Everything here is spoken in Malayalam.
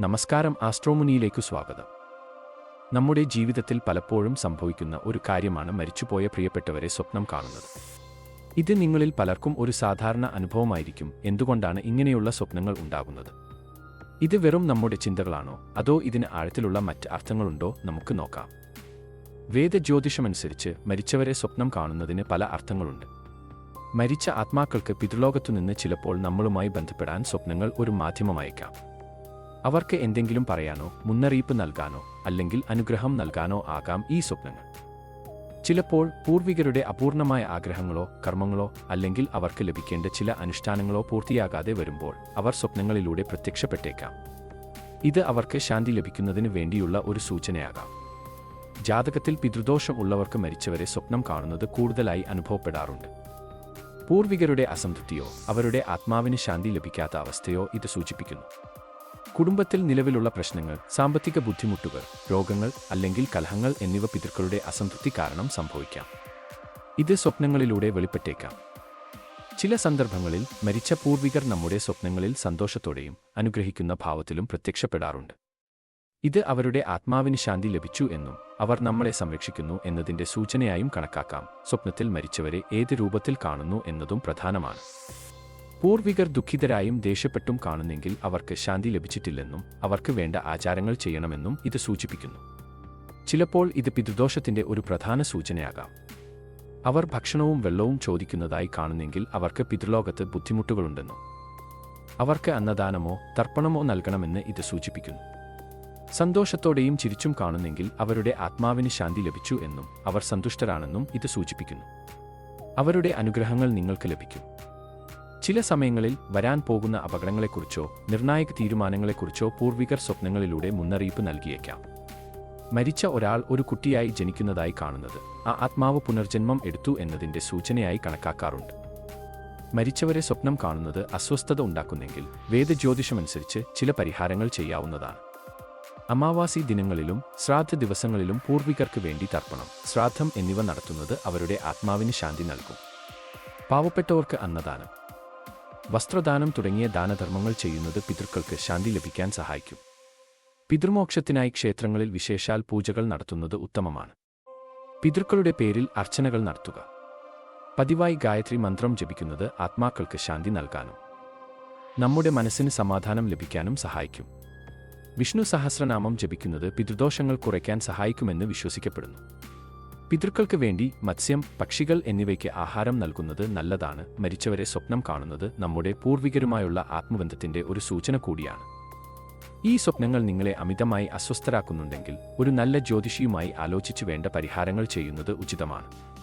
നമസ്കാരം ആസ്ട്രോമുനിയിലേക്ക് സ്വാഗതം. നമ്മുടെ ജീവിതത്തിൽ പലപ്പോഴും സംഭവിക്കുന്ന ഒരു കാര്യമാണ് മരിച്ചുപോയ പ്രിയപ്പെട്ടവരെ സ്വപ്നം കാണുന്നത്. ഇത് നിങ്ങളിൽ പലർക്കും ഒരു സാധാരണ അനുഭവമായിരിക്കും എന്തുകൊണ്ടാണ് ഇങ്ങനെയുള്ള സ്വപ്നങ്ങൾ ഉണ്ടാകുന്നത്? ഇത് വെറും നമ്മുടെ ചിന്തകളാണോ? അതോ ഇതിന് ആഴത്തിലുള്ള മറ്റ് അർത്ഥങ്ങളുണ്ടോ? നമുക്ക് നോക്കാം. വേദജ്യോതിഷമനുസരിച്ച് മരിച്ചവരെ സ്വപ്നം കാണുന്നതിന് പല അർത്ഥങ്ങളുണ്ട്. മരിച്ച ആത്മാക്കൾക്ക് പിതൃലോകത്തുനിന്ന് ചിലപ്പോൾ നമ്മളുമായി ബന്ധപ്പെടാൻ സ്വപ്നങ്ങൾ ഒരു മാധ്യമമയക്കാം അവർക്ക് എന്തെങ്കിലും പറയാനോ മുന്നറിയിപ്പ് നൽകാനോ അല്ലെങ്കിൽ അനുഗ്രഹം നൽകാനോ ആകാം ഈ സ്വപ്നങ്ങൾ. ചിലപ്പോൾ പൂർവികരുടെ അപൂർണമായ ആഗ്രഹങ്ങളോ കർമ്മങ്ങളോ അല്ലെങ്കിൽ അവർക്ക് ലഭിക്കേണ്ട ചില അനുഷ്ഠാനങ്ങളോ പൂർത്തിയാകാതെ വരുമ്പോൾ അവർ സ്വപ്നങ്ങളിലൂടെ പ്രത്യക്ഷപ്പെട്ടേക്കാം. ഇത് അവർക്ക് ശാന്തി ലഭിക്കുന്നതിന് വേണ്ടിയുള്ള ഒരു സൂചനയാകാം. ജാതകത്തിൽ പിതൃദോഷം ഉള്ളവർക്ക് മരിച്ചവരെ സ്വപ്നം കാണുന്നത് കൂടുതലായി അനുഭവപ്പെടാറുണ്ട്. പൂർവികരുടെ അസംതൃപ്തിയോ അവരുടെ ആത്മാവിന് ശാന്തി ലഭിക്കാത്ത അവസ്ഥയോ ഇത് സൂചിപ്പിക്കുന്നു. കുടുംബത്തിൽ നിലവിലുള്ള പ്രശ്നങ്ങൾ സാമ്പത്തിക ബുദ്ധിമുട്ടുകൾ രോഗങ്ങൾ അല്ലെങ്കിൽ കലഹങ്ങൾ എന്നിവ പിതൃക്കളുടെ അസംതൃപ്തി കാരണം സംഭവിക്കാം. ഇത് സ്വപ്നങ്ങളിലൂടെ വെളിപ്പെട്ടേക്കാം. ചില സന്ദർഭങ്ങളിൽ മരിച്ച പൂർവികർ നമ്മുടെ സ്വപ്നങ്ങളിൽ സന്തോഷത്തോടെയും അനുഗ്രഹിക്കുന്ന ഭാവത്തിലും പ്രത്യക്ഷപ്പെടാറുണ്ട്. ഇത് അവരുടെ ആത്മാവിന് ശാന്തി ലഭിച്ചു എന്നും അവർ നമ്മളെ സംരക്ഷിക്കുന്നു എന്നതിന്റെ സൂചനയായും കണക്കാക്കാം. സ്വപ്നത്തിൽ മരിച്ചവരെ ഏത് രൂപത്തിൽ കാണുന്നു എന്നതും പ്രധാനമാണ്. പൂർവികർ ദുഃഖിതരായും ദേഷ്യപ്പെട്ടും കാണുന്നെങ്കിൽ അവർക്ക് ശാന്തി ലഭിച്ചിട്ടില്ലെന്നും അവർക്ക് വേണ്ട ആചാരങ്ങൾ ചെയ്യണമെന്നും ഇത് സൂചിപ്പിക്കുന്നു. ചിലപ്പോൾ ഇത് പിതൃദോഷത്തിന്റെ ഒരു പ്രധാന സൂചനയാകാം. അവർ ഭക്ഷണവും വെള്ളവും ചോദിക്കുന്നതായി കാണുന്നെങ്കിൽ അവർക്ക് പിതൃലോകത്ത് ബുദ്ധിമുട്ടുകളുണ്ടെന്നും. അവർക്ക് അന്നദാനമോ തർപ്പണമോ നൽകണമെന്ന് ഇത് സൂചിപ്പിക്കുന്നു. സന്തോഷത്തോടെയും ചിരിച്ചും കാണുന്നെങ്കിൽ അവരുടെ ആത്മാവിന് ശാന്തി ലഭിച്ചു എന്നും അവർ സന്തുഷ്ടരാണെന്നും ഇത് സൂചിപ്പിക്കുന്നു. അവരുടെ അനുഗ്രഹങ്ങൾ നിങ്ങൾക്ക് ലഭിക്കും. ചില സമയങ്ങളിൽ വരാൻ പോകുന്ന അപകടങ്ങളെക്കുറിച്ചോ നിർണായക തീരുമാനങ്ങളെക്കുറിച്ചോ പൂർവികർ സ്വപ്നങ്ങളിലൂടെ മുന്നറിയിപ്പ് നൽകിയേക്കാം. മരിച്ച ഒരാൾ ഒരു കുട്ടിയായി ജനിക്കുന്നതായി കാണുന്നത് ആ ആത്മാവ് പുനർജന്മം എടുത്തു എന്നതിന്റെ സൂചനയായി കണക്കാക്കാറുണ്ട്. മരിച്ചവരെ സ്വപ്നം കാണുന്നത് അസ്വസ്ഥത ഉണ്ടാക്കുന്നെങ്കിൽ വേദജ്യോതിഷമനുസരിച്ച് ചില പരിഹാരങ്ങൾ ചെയ്യാവുന്നതാണ്. അമാവാസി ദിനങ്ങളിലും ശ്രാദ്ധ ദിവസങ്ങളിലും പൂർവികർക്ക് വേണ്ടി തർപ്പണം ശ്രാദ്ധം എന്നിവ നടത്തുന്നത് അവരുടെ ആത്മാവിന് ശാന്തി നൽകും. പാവപ്പെട്ടവർക്ക് അന്നദാനം വസ്ത്രദാനം തുടങ്ങിയ ദാനധർമ്മങ്ങൾ ചെയ്യുന്നത് പിതൃക്കൾക്ക് ശാന്തി ലഭിക്കാൻ സഹായിക്കും. പിതൃമോക്ഷത്തിനായി ക്ഷേത്രങ്ങളിൽ വിശേഷാൽ പൂജകൾ നടത്തുന്നത് ഉത്തമമാണ്. പിതൃക്കളുടെ പേരിൽ അർച്ചനകൾ നടത്തുക. പതിവായി ഗായത്രി മന്ത്രം ജപിക്കുന്നത് ആത്മാക്കൾക്ക് ശാന്തി നൽകാനും നമ്മുടെ മനസ്സിന് സമാധാനം ലഭിക്കാനും സഹായിക്കും. വിഷ്ണു സഹസ്രനാമം ജപിക്കുന്നത് പിതൃദോഷങ്ങൾ കുറയ്ക്കാൻ സഹായിക്കുമെന്ന് വിശ്വസിക്കപ്പെടുന്നു. പിതൃക്കൾക്ക് വേണ്ടി മത്സ്യം പക്ഷികൾ എന്നിവയ്ക്ക് ആഹാരം നൽകുന്നത് നല്ലതാണ്. മരിച്ചവരെ സ്വപ്നം കാണുന്നത് നമ്മുടെ പൂർവികരുമായുള്ള ആത്മബന്ധത്തിന്റെ ഒരു സൂചന കൂടിയാണ്. ഈ സ്വപ്നങ്ങൾ നിങ്ങളെ അമിതമായി അസ്വസ്ഥരാക്കുന്നുണ്ടെങ്കിൽ ഒരു നല്ല ജ്യോതിഷിയുമായി ആലോചിച്ചു വേണ്ട പരിഹാരങ്ങൾ ചെയ്യുന്നത് ഉചിതമാണ്.